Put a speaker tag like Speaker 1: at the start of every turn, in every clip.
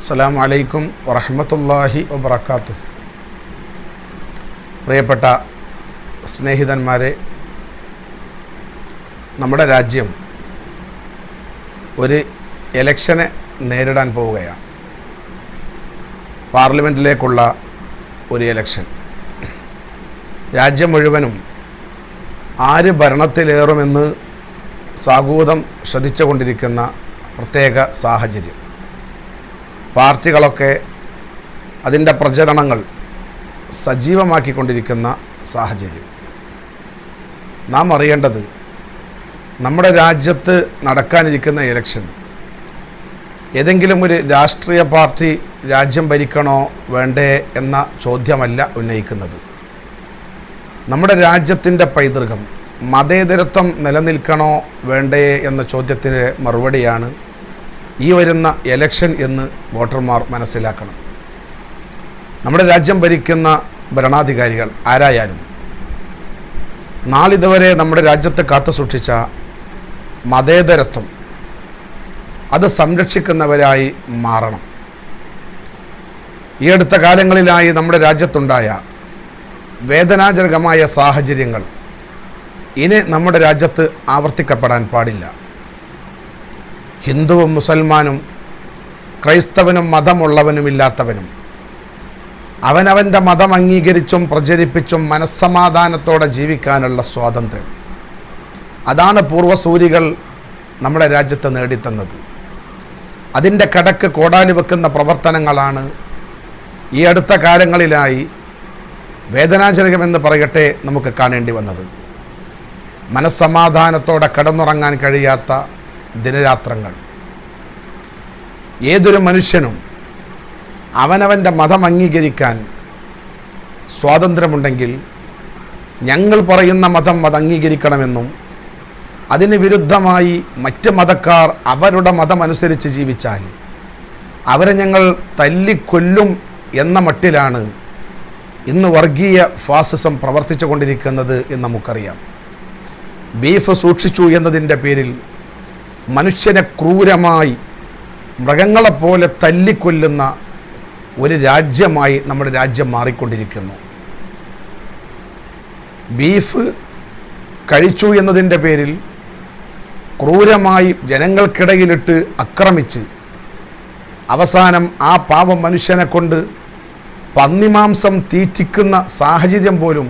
Speaker 1: അസ്സാം വലൈക്കും വറഹമത്തല്ലാഹി വബർക്കാത്തു പ്രിയപ്പെട്ട സ്നേഹിതന്മാരെ നമ്മുടെ രാജ്യം ഒരു എലക്ഷനെ നേരിടാൻ പോവുകയാണ്. പാർലമെന്റിലേക്കുള്ള ഒരു എലക്ഷൻ. രാജ്യം മുഴുവനും ആര് ഭരണത്തിലേറുമെന്ന് സാഗൂതം ശ്രദ്ധിച്ചുകൊണ്ടിരിക്കുന്ന പ്രത്യേക സാഹചര്യം. പാർട്ടികളൊക്കെ അതിന്റെ പ്രചരണങ്ങൾ സജീവമാക്കിക്കൊണ്ടിരിക്കുന്ന സാഹചര്യം. നാം അറിയേണ്ടത് നമ്മുടെ രാജ്യത്ത് നടക്കാനിരിക്കുന്ന ഇലക്ഷൻ ഏതെങ്കിലും ഒരു രാഷ്ട്രീയ പാർട്ടി രാജ്യം ഭരിക്കണോ വേണ്ടേ എന്ന ചോദ്യമല്ല ഉന്നയിക്കുന്നത്. നമ്മുടെ രാജ്യത്തിന്റെ പൈതൃകം മതേതരത്വം നിലനിൽക്കണോ വേണ്ടേ എന്ന ചോദ്യത്തിന് മറുപടിയാണ് ഈ വരുന്ന എലക്ഷൻ എന്ന് വോട്ടർമാർ മനസ്സിലാക്കണം. നമ്മുടെ രാജ്യം ഭരിക്കുന്ന ഭരണാധികാരികൾ ആരായാലും നാളിതുവരെ നമ്മുടെ രാജ്യത്തെ കാത്തു സൂക്ഷിച്ച മതേതരത്വം അത് സംരക്ഷിക്കുന്നവരായി മാറണം. ഈ അടുത്ത കാലങ്ങളിലായി നമ്മുടെ രാജ്യത്തുണ്ടായ വേദനാജനകമായ സാഹചര്യങ്ങൾ ഇനി നമ്മുടെ രാജ്യത്ത് ആവർത്തിക്കപ്പെടാൻ പാടില്ല. ഹിന്ദുവും മുസൽമാനും ക്രൈസ്തവനും മതമുള്ളവനും ഇല്ലാത്തവനും അവനവന്റെ മതം അംഗീകരിച്ചും പ്രചരിപ്പിച്ചും മനസ്സമാധാനത്തോടെ ജീവിക്കാനുള്ള സ്വാതന്ത്ര്യം. അതാണ് പൂർവസൂരികൾ നമ്മുടെ രാജ്യത്ത് നേടിത്തന്നത്. അതിന്റെ കടക്ക് കോടാലി വെക്കുന്ന പ്രവർത്തനങ്ങളാണ് ഈ അടുത്ത കാലങ്ങളിലായി വേദനാജനകമെന്ന് പറയട്ടെ നമുക്ക് കാണേണ്ടി വന്നത്. മനസ്സമാധാനത്തോടെ കടന്നുറങ്ങാൻ കഴിയാത്ത ദിനരാത്രങ്ങൾ. ഏതൊരു മനുഷ്യനും അവനവന്റെ മതം അംഗീകരിക്കാൻ സ്വാതന്ത്ര്യമുണ്ടെങ്കിൽ ഞങ്ങൾ പറയുന്ന മതം അത് അംഗീകരിക്കണമെന്നും അതിന് വിരുദ്ധമായി മറ്റ് മതക്കാർ അവരുടെ മതമനുസരിച്ച് ജീവിച്ചാൽ അവരെ ഞങ്ങൾ തല്ലിക്കൊല്ലും എന്ന മട്ടിലാണ് ഇന്ന് വർഗീയ ഫാസിസം പ്രവർത്തിച്ചു കൊണ്ടിരിക്കുന്നത് എന്ന് നമുക്കറിയാം. ബീഫ് സൂക്ഷിച്ചു എന്നതിന്റെ പേരിൽ മനുഷ്യനെ ക്രൂരമായി മൃഗങ്ങളെപ്പോലെ തല്ലിക്കൊല്ലുന്ന ഒരു രാജ്യമായി നമ്മുടെ രാജ്യം മാറിക്കൊണ്ടിരിക്കുന്നു. ബീഫ് കഴിച്ചു എന്നതിന്റെ പേരിൽ ക്രൂരമായി ജനങ്ങൾക്കിടയിലിട്ട് ആക്രമിച്ച് അവസാനം ആ പാവം മനുഷ്യനെ കൊണ്ട് പന്നിമാംസം തീറ്റിക്കുന്ന സാഹചര്യം പോലും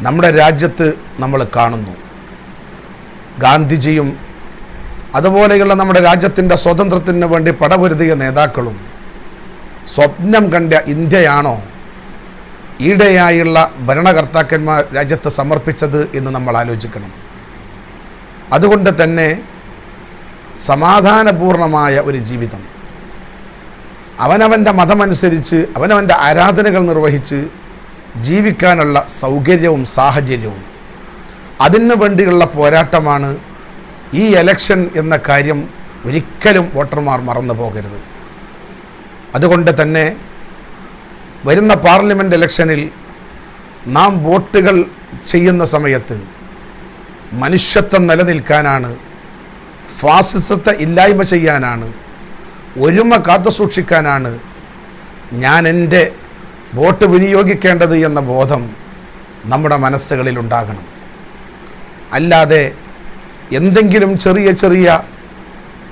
Speaker 1: നമ്മുടെ രാജ്യത്ത് നമ്മൾ കാണുന്നു. ഗാന്ധിജിയും അതുപോലെയുള്ള നമ്മുടെ രാജ്യത്തിന്റെ സ്വാതന്ത്ര്യത്തിന് വേണ്ടി പടപൊരുതിയ നേതാക്കളും സ്വപ്നം കണ്ട ഇന്ത്യയാണോ ഈടെയായുള്ള ഭരണകർത്താക്കന്മാർ രാജ്യത്ത് സമർപ്പിച്ചത് എന്ന് നമ്മൾ ആലോചിക്കണം. അതുകൊണ്ട് തന്നെ സമാധാനപൂർണമായ ഒരു ജീവിതം. അവനവന്റെ മതമനുസരിച്ച് അവനവന്റെ ആരാധനകൾ നിർവഹിച്ച് ജീവിക്കാനുള്ള സൗകര്യവും സാഹചര്യവും. അതിനു വേണ്ടിയുള്ള പോരാട്ടമാണ് ഈ എലക്ഷൻ എന്ന കാര്യം ഒരിക്കലും വോട്ടർമാർ മറന്നു പോകരുത്. അതുകൊണ്ട് തന്നെ വരുന്ന പാർലമെന്റ് ഇലക്ഷനിൽ നാം വോട്ടുകൾ ചെയ്യുന്ന സമയത്ത് മനുഷ്യത്വം നിലനിൽക്കാനാണ് ഫാസിസത്തെ ഇല്ലായ്മ ചെയ്യാനാണ് ഒരുമ കാത്തു സൂക്ഷിക്കാനാണ് ഞാൻ എന്റെ വോട്ട് വിനിയോഗിക്കേണ്ടത് എന്ന ബോധം നമ്മുടെ മനസ്സുകളിൽ ഉണ്ടാകണം അല്ലാതെ എന്തെങ്കിലും ചെറിയ ചെറിയ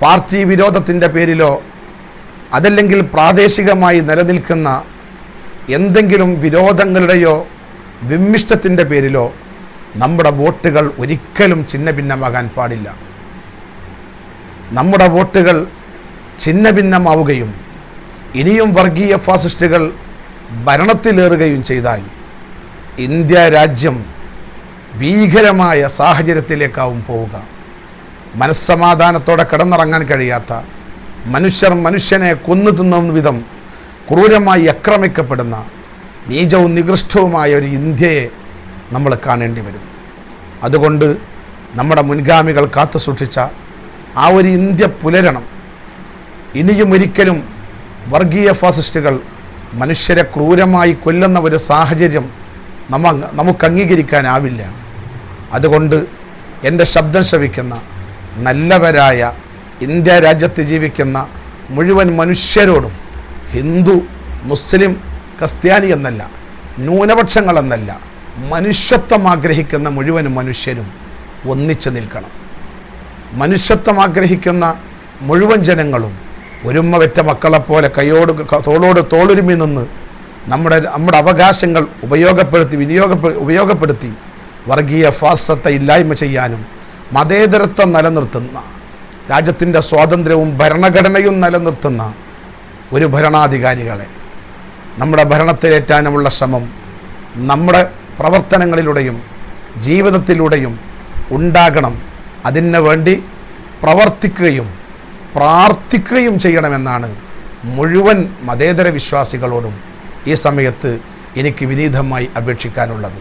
Speaker 1: പാർട്ടി വിരോധത്തിന്റെ പേരിലോ അതല്ലെങ്കിൽ പ്രാദേശികമായി നിലനിൽക്കുന്ന എന്തെങ്കിലും വിരോധങ്ങളുടെയോ വിമ്മിഷ്ടത്തിന്റെ പേരിലോ നമ്മുടെ വോട്ടുകൾ ഒരിക്കലും ചിന്ന ഭിന്നമാകാൻ പാടില്ല. നമ്മുടെ വോട്ടുകൾ ചിന്ന ഭിന്നമാവുകയും ഇനിയും വർഗീയ ഫാസിസ്റ്റുകൾ ഭരണത്തിലേറുകയും ചെയ്താൽ ഇന്ത്യ രാജ്യം ഭീകരമായ സാഹചര്യത്തിലേക്കാവും പോവുക. മനസ്സമാധാനത്തോടെ കിടന്നിറങ്ങാൻ കഴിയാത്ത മനുഷ്യർ മനുഷ്യനെ കൊന്നു തിന്നുന്ന വിധം ക്രൂരമായി ആക്രമിക്കപ്പെടുന്ന നീചവും നികൃഷ്ടവുമായ ഒരു ഇന്ത്യയെ നമ്മൾ കാണേണ്ടി വരും. അതുകൊണ്ട് നമ്മുടെ മുൻഗാമികൾ കാത്തു സൂക്ഷിച്ച ആ ഒരു ഇന്ത്യ പുലരണം ഇനിയും ഒരിക്കലും വർഗീയ ഫാസിസ്റ്റുകൾ മനുഷ്യരെ ക്രൂരമായി കൊല്ലുന്ന ഒരു സാഹചര്യം നമ്മ നമുക്ക് അംഗീകരിക്കാനാവില്ല അതുകൊണ്ട് എന്റെ ശബ്ദം ശ്രവിക്കുന്ന നല്ലവരായ ഇന്ത്യ രാജ്യത്ത് ജീവിക്കുന്ന മുഴുവൻ മനുഷ്യരോടും ഹിന്ദു മുസ്ലിം ക്രിസ്ത്യാനി എന്നല്ല ന്യൂനപക്ഷങ്ങളെന്നല്ല മനുഷ്യത്വം ആഗ്രഹിക്കുന്ന മുഴുവൻ മനുഷ്യരും ഒന്നിച്ചു നിൽക്കണം. മനുഷ്യത്വം ആഗ്രഹിക്കുന്ന മുഴുവൻ ജനങ്ങളും ഒരുമ്മ വെറ്റ മക്കളെപ്പോലെ കൈയോട് ക- തോളോട് തോളുരുമി നിന്ന് നമ്മുടെ നമ്മുടെ അവകാശങ്ങൾ ഉപയോഗപ്പെടുത്തി വിനിയോഗപ്പെ ഉപയോഗപ്പെടുത്തി വർഗീയ ഫാസത്തെ ഇല്ലായ്മ ചെയ്യാനും മതേതരത്വം നിലനിർത്തുന്ന രാജ്യത്തിന്റെ സ്വാതന്ത്ര്യവും ഭരണഘടനയും നിലനിർത്തുന്ന ഒരു ഭരണാധികാരികളെ നമ്മുടെ ഭരണത്തിലേറ്റാനുമുള്ള ശ്രമം നമ്മുടെ പ്രവർത്തനങ്ങളിലൂടെയും ജീവിതത്തിലൂടെയും ഉണ്ടാകണം. അതിന് വേണ്ടി പ്രവർത്തിക്കുകയും പ്രാർത്ഥിക്കുകയും ചെയ്യണമെന്നാണ് മുഴുവൻ മതേതര വിശ്വാസികളോടും ഈ സമയത്ത് എനിക്ക് വിനീതമായി അപേക്ഷിക്കാനുള്ളത്.